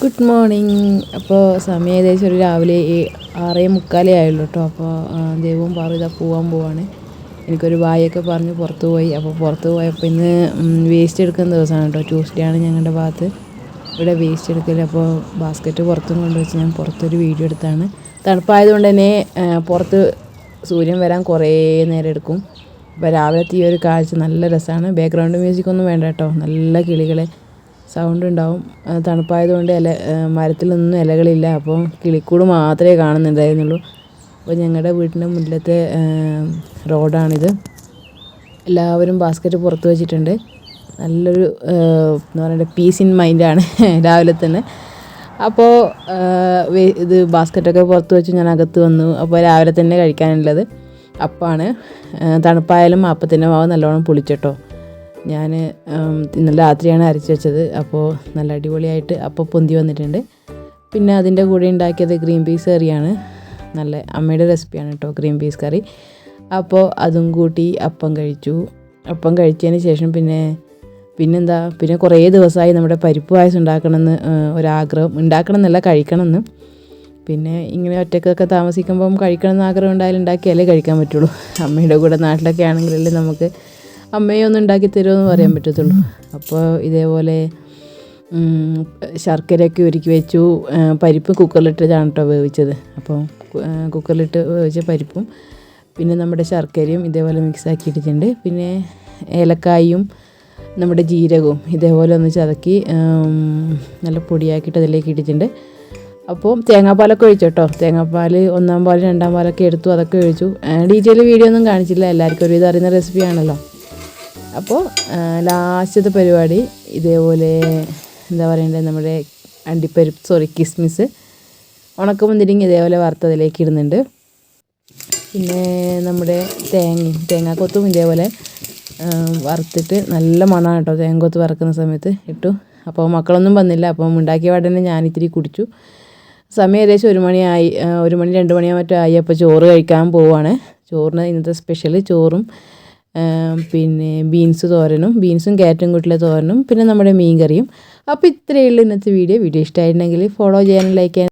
Good morning അപ്പോൾ സമയം ഏകദേശം ഒരു രാവിലെ ആറേ മുക്കാലേ ആയുള്ളൂ കേട്ടോ അപ്പോൾ ദൈവവും ഇതാ പോകാൻ പോവാണ്. എനിക്കൊരു ബായൊക്കെ പറഞ്ഞ് പുറത്ത് പോയി. അപ്പോൾ പുറത്ത് പോയപ്പോൾ ഇന്ന് വേസ്റ്റ് എടുക്കുന്ന ദിവസമാണ് കേട്ടോ ട്യൂസ്ഡേ ആണ് ഞങ്ങളുടെ ഭാഗത്ത്. ഇവിടെ വേസ്റ്റ് എടുക്കൽ അപ്പോൾ ബാസ്ക്കറ്റ് പുറത്തും കൊണ്ടുവച്ച് ഞാൻ പുറത്തൊരു വീഡിയോ എടുത്താണ്. തണുപ്പായതുകൊണ്ട് തന്നെ പുറത്ത് സൂര്യൻ വരാൻ കുറേ നേരം എടുക്കും. അപ്പോൾ രാവിലത്തെ ഈ ഒരു കാഴ്ച നല്ല രസമാണ് ബാക്ക്ഗ്രൗണ്ട് മ്യൂസിക് ഒന്നും വേണ്ട കേട്ടോ നല്ല കിളികളെ. സൗണ്ട് ഉണ്ടാവും. തണുപ്പായതുകൊണ്ട് ഇല മരത്തിൽ നിന്നും ഇലകളില്ല. അപ്പോൾ കിളിക്കൂട് മാത്രമേ കാണുന്നുണ്ടായിരുന്നുള്ളൂ. അപ്പോൾ ഞങ്ങളുടെ വീട്ടിന്റെ മുന്നിലത്തെ റോഡാണിത്. എല്ലാവരും ബാസ്ക്കറ്റ് പുറത്ത് വെച്ചിട്ടുണ്ട്. നല്ലൊരു എന്ന് പറയുക പീസ് ഇൻ മൈൻഡാണ് രാവിലെ തന്നെ. അപ്പോൾ ഇത് ബാസ്ക്കറ്റൊക്കെ പുറത്ത് വെച്ച് ഞാൻ അകത്ത് വന്നു. അപ്പോൾ രാവിലെ തന്നെ കഴിക്കാനുള്ളത് അപ്പമാണ് ആ, തണുപ്പായാലും അപ്പത്തിന്റെ മാവ് നല്ലോണം പുളിച്ചിട്ടോ. ഞാൻ ഇന്നലെ രാത്രിയാണ് അരച്ച് വെച്ചത്. അപ്പോൾ നല്ല അടിപൊളിയായിട്ട് അപ്പോൾ പൊന്തി വന്നിട്ടുണ്ട്. പിന്നെ അതിന്റെ കൂടെ ഉണ്ടാക്കിയത് ഗ്രീൻ പീസ് കറിയാണ്. നല്ല അമ്മയുടെ റെസിപ്പിയാണ് കേട്ടോ ഗ്രീൻ പീസ് കറി. അപ്പോൾ അതും കൂട്ടി അപ്പം കഴിച്ചു. അപ്പം കഴിച്ചതിന് ശേഷം പിന്നെ പിന്നെന്താ പിന്നെ കുറേ ദിവസമായി നമ്മുടെ പരിപ്പ് പായസം ഉണ്ടാക്കണമെന്ന് ഒരാഗ്രഹം ഉണ്ടാക്കണം എന്നല്ല കഴിക്കണമെന്ന്. പിന്നെ ഇങ്ങനെ ഒറ്റക്കൊക്കെ താമസിക്കുമ്പം കഴിക്കണം എന്ന് ആഗ്രഹം ഉണ്ടായാലും ഉണ്ടാക്കിയാലേ കഴിക്കാൻ പറ്റുള്ളൂ. അമ്മയുടെ കൂടെ നാട്ടിലൊക്കെ ആണെങ്കിലല്ലേ നമുക്ക് അമ്മയെ ഒന്ന് ഉണ്ടാക്കി തരുമെന്ന് പറയാൻ പറ്റത്തുള്ളൂ. അപ്പോൾ ഇതേപോലെ ശർക്കരയൊക്കെ ഒരുക്കി വെച്ചു. പരിപ്പ് കുക്കറിലിട്ടതാണ് കേട്ടോ വേവിച്ചത് അപ്പോൾ കുക്കറിലിട്ട് വേവിച്ച പരിപ്പും പിന്നെ നമ്മുടെ ശർക്കരയും ഇതേപോലെ മിക്സ് ആക്കിയിട്ടിട്ടുണ്ട്. പിന്നെ ഏലക്കായും നമ്മുടെ ജീരകവും ഇതേപോലെ ഒന്ന് ചതക്കി നല്ല പൊടിയാക്കിയിട്ട് അതിലേക്ക് ഇട്ടിട്ടുണ്ട്. അപ്പോൾ തേങ്ങാപ്പാലൊക്കെ ഒഴിച്ചു കേട്ടോ തേങ്ങാപ്പാൽ ഒന്നാം പാൽ രണ്ടാം പാലൊക്കെ എടുത്തു അതൊക്കെ ഒഴിച്ചു. ഡീറ്റെയിൽ വീഡിയോ ഒന്നും കാണിച്ചില്ല. എല്ലാവർക്കും ഒരു ഇതറിയുന്ന റെസിപ്പിയാണല്ലോ അപ്പോൾ ലാസ്റ്റത്തെ പരിപാടി ഇതേപോലെ എന്താ പറയണ്ടത് നമ്മുടെ അണ്ടിപ്പരിപ്പ് സോറി കിസ്മിസ്. ഉണക്കമുന്തിരിങ്ങ ഇതേപോലെ വറുത്തതിലേക്ക് ഇടുന്നുണ്ട്. പിന്നെ നമ്മുടെ തേങ്ങ തേങ്ങാക്കൊത്തും ഇതേപോലെ വറുത്തിട്ട് നല്ല മണമാണ് കേട്ടോ തേങ്ങക്കൊത്ത് വറക്കുന്ന സമയത്ത് ഇട്ടു. അപ്പോൾ മക്കളൊന്നും വന്നില്ല. അപ്പം ഉണ്ടാക്കിയ പാടന്നെ ഞാനിത്തിരി കുടിച്ചു. സമയം ഏകദേശം ഒരു മണിയായി ഒരു മണി രണ്ട് മണിയാ മറ്റോ ആയി. അപ്പോൾ ചോറ് കഴിക്കാൻ പോവാണ്. ചോറിന് ഇന്നത്തെ സ്പെഷ്യൽ ചോറും പിന്നെ ബീൻസ് തോരനും ബീൻസും ക്യാരറ്റും കൂട്ടിലെ തോരനും പിന്നെ നമ്മുടെ മീൻ കറിയും അപ്പോൾ ഇത്രയേ ഉള്ളൂ ഇന്നത്തെ വീഡിയോ. വീഡിയോ ഇഷ്ടമായിട്ടുണ്ടെങ്കിൽ ഫോളോ ചെയ്യാനും ലൈക്ക് ചെയ്യാനും